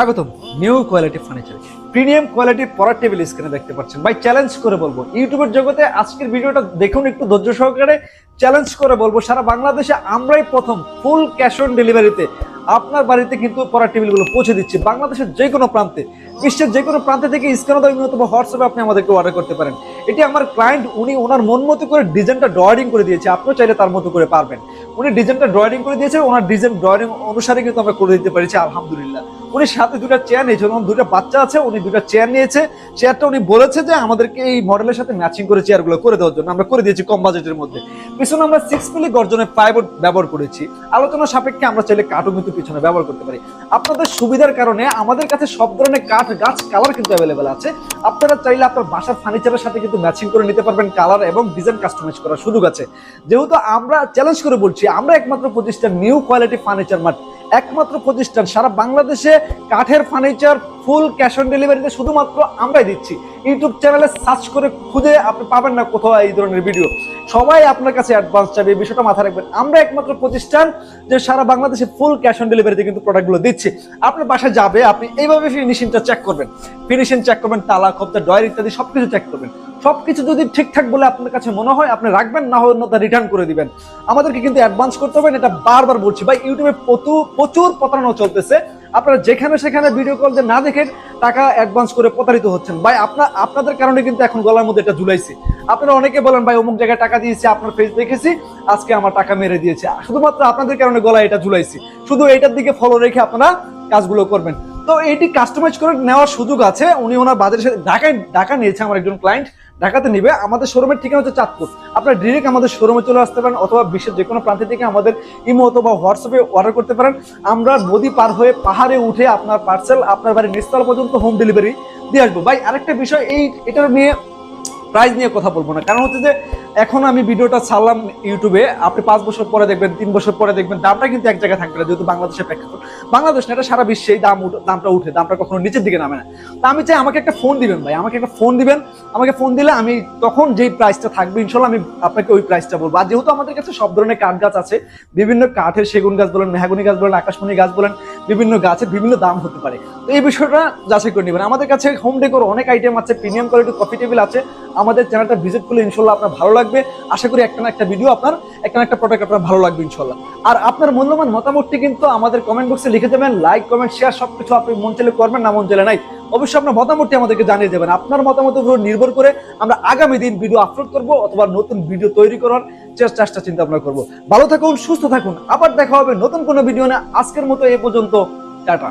স্বাগতম new quality furniture premium কোয়ালিটির পড়ার টেবিল স্ক্রিনে দেখতে পাচ্ছেন। ভাই চ্যালেঞ্জ করে বলব। ইউটিউবের জগতে আজকের ভিডিওটা দেখুন একটু ধৈর্য সহকারে। চ্যালেঞ্জ করে বলব, সারা বাংলাদেশে আমরাই প্রথম ফুল ক্যাশ অন ডেলিভারিতে আপনার বাড়িতে কিন্তু পড়ার টেবিলগুলো পৌঁছে দিচ্ছি। বাংলাদেশের যে কোনো প্রান্তে, বিশ্বের যে কোনো প্রান্তে থেকে স্ক্যানে দেওয়া অথবা হোয়াটসঅ্যাপে আপনি আমাদেরকে অর্ডার করতে পারেন। এটি আমার ক্লায়েন্ট উনি ওনার মন মতো করে ডিজাইনটা ড্রয়িং করে দিয়েছে। আপনিও চাইলে তার মতো করে পারবেন। উনি ডিজাইনটা ড্রয়িং করে দিয়েছে ওনার ডিজাইন ড্রয়িং অনুসারে কিন্তু আমরা করে দিতে পেরেছি, আলহামদুলিল্লাহ। উনি সাথে দুটো চেয়ার নিয়েছে ওনার দুটো বাচ্চা আছে, উনি দুটো চেয়ার নিয়েছে। চেয়ারটা উনি বলেছে যে, আমাদেরকে এই মডেলের সাথে ম্যাচিং করে চেয়ারগুলো করে দেওয়ার জন্য আমরা করে দিয়েছি কম বাজেটের মধ্যে। পিছনে আমরা সিক্স মিলি গর্জনের প্লাইবোর্ড ব্যবহার করেছি। আলোচনা সাপেক্ষে আমরা চাইলে কাঠও কিন্তু পিছনে ব্যবহার করতে পারি। আপনাদের সুবিধার কারণে আমাদের কাছে সব ধরনের কাঠ, গাছ কালার কিন্তু অ্যাভেলেবেল আছে। আপনারা চাইলে আপনার বাসার ফার্নিচারের সাথে কিন্তু ম্যাচিং করে নিতে পারবেন কালার এবং ডিজাইন কাস্টমাইজ করার সুযোগ আছে। যেহেতু আমরা চ্যালেঞ্জ করে বলছি আমরা একমাত্র প্রতিষ্ঠান নিউ কোয়ালিটি ফার্নিচার মার্ট একমাত্র প্রতিষ্ঠান সারা বাংলাদেশে কাঠের ফার্নিচার ফুল ক্যাশ অন ডেলিভারিতে শুধুমাত্র আমরাই দিচ্ছি। ইউটিউব চ্যানেলে সার্চ করে খুঁজে আপনি পাবেন না কোথাও এই ধরনের ভিডিও। সবাই আপনার কাছে অ্যাডভান্স চাবে, এই বিষয়টা মাথায় রাখবেন। আমরা একমাত্র প্রতিষ্ঠান যে সারা বাংলাদেশে ফুল ক্যাশ অন ডেলিভারিতে কিন্তু প্রোডাক্টগুলো দিচ্ছে। আপনার বাসায় যাবে, আপনি এইভাবে ফিনিশিংটা চেক করবেন। ফিনিশিং চেক করবেন, তালা খপ্তা ডয়ার ইত্যাদি সবকিছু চেক করবেন। সবকিছু যদি ঠিকঠাক বলে আপনার কাছে মনে হয়, আপনি রাখবেন, না হয় অন্যতা রিটার্ন করে দিবেন। আমাদেরকে কিন্তু অ্যাডভান্স করতে হবে, এটা বারবার বলছি। ভাই, ইউটিউবে প্রচুর প্রচুর প্রতারণা চলতেছে। আপনারা যেখানে সেখানে ভিডিও কল যে না দেখেন, টাকা অ্যাডভান্স করে প্রতারিত হচ্ছেন। ভাই আপনার আপনাদের কারণে কিন্তু এখন গলার মধ্যে এটা ঝুলাইছি। আপনারা অনেকে বলেন, ভাই, অমুক জায়গায় টাকা দিয়েছি, আপনার ফেস দেখেছি, আজকে আমার টাকা মেরে দিয়েছে। শুধুমাত্র আপনাদের কারণে গলায় এটা ঝুলাইছি। শুধু এটার দিকে ফলো রেখে আপনারা কাজগুলো করবেন। তো এটি কাস্টমাইজ করে নেওয়ার সুযোগ আছে। উনি ওনার বাজারের সাথে ঢাকায় ঢাকা নিয়েছে আমার একজন ক্লায়েন্ট ঢাকাতে নিবে, আমাদের শোরুমের ঠিকানা হচ্ছে চাঁদপুর। আপনারা ডিরেক্ট আমাদের শোরুমে চলে আসতে পারেন অথবা বিশ্বের যে কোনো প্রান্তে থেকে আমাদের ইমো অথবা হোয়াটসঅ্যাপে অর্ডার করতে পারেন। আমরা নদী পার হয়ে পাহাড়ে উঠে আপনার পার্সেল আপনার বাড়ির নিস্তল পর্যন্ত হোম ডেলিভারি দিয়ে আসব। ভাই, আরেকটা বিষয়, এই এটা নিয়ে প্রাইস নিয়ে কথা বলব না। কারণ হচ্ছে যে এখন আমি ভিডিওটা ছাড়লাম ইউটিউবে, আপনি পাঁচ বছর পরে দেখবেন, তিন বছর পরে দেখবেন, দামটা কিন্তু এক জায়গায় থাকবে না, যেহেতু বাংলাদেশের প্রেক্ষাপট। বাংলাদেশ না, এটা সারা বিশ্বেই দাম দামটা উঠে, দামটা কখনো নিচের দিকে নামে না। তা আমি চাই আমাকে একটা ফোন দিবেন ভাই, আমাকে একটা ফোন দিবেন। আমাকে ফোন দিলে আমি তখন যেই প্রাইসটা থাকবে, ইনশাল্লাহ আমি আপনাকে ওই প্রাইসটা বলব। আর যেহেতু আমাদের কাছে সব ধরনের কাঠ গাছ আছে, বিভিন্ন কাঠের সেগুন গাছ বলেন, মেহাগুনি গাছ বলেন, আকাশমণি গাছ বলেন বিভিন্ন গাছের বিভিন্ন দাম হতে পারে। তো এই বিষয়টা যাচাই করে নেবেন। আমাদের কাছে হোম ডেকোর অনেক আইটেম আছে প্রিমিয়াম কোয়ালিটি কফি টেবিল আছে। আমাদের চ্যানেলটা ভিজিট করলে ইনশাল্লাহ আপনার ভালো লাগবে। আশা করি একটা না একটা ভিডিও আপনার একটা না একটা প্রোডাক্ট আপনার ভালো লাগবে ইনশাল্লাহ। আর আপনার মূল্যবান মতামতটি কিন্তু আমাদের কমেন্ট বক্সে লিখে দেবেন। লাইক কমেন্ট শেয়ার সবকিছু আপনি মন চাইলে করবেন, না মন চাইলে নাই। অবশ্যই আপনার মতামতটি আমাদেরকে জানিয়ে দেবেন। আপনার মতামতের উপর নির্ভর করে আমরা আগামী দিন ভিডিও আপলোড করব অথবা নতুন ভিডিও তৈরি করার চেষ্টা চিন্তা ভাবনা করব। ভালো থাকুন, সুস্থ থাকুন। আবার দেখা হবে নতুন কোনো ভিডিও না আজকের মতো এ পর্যন্ত, টাটা।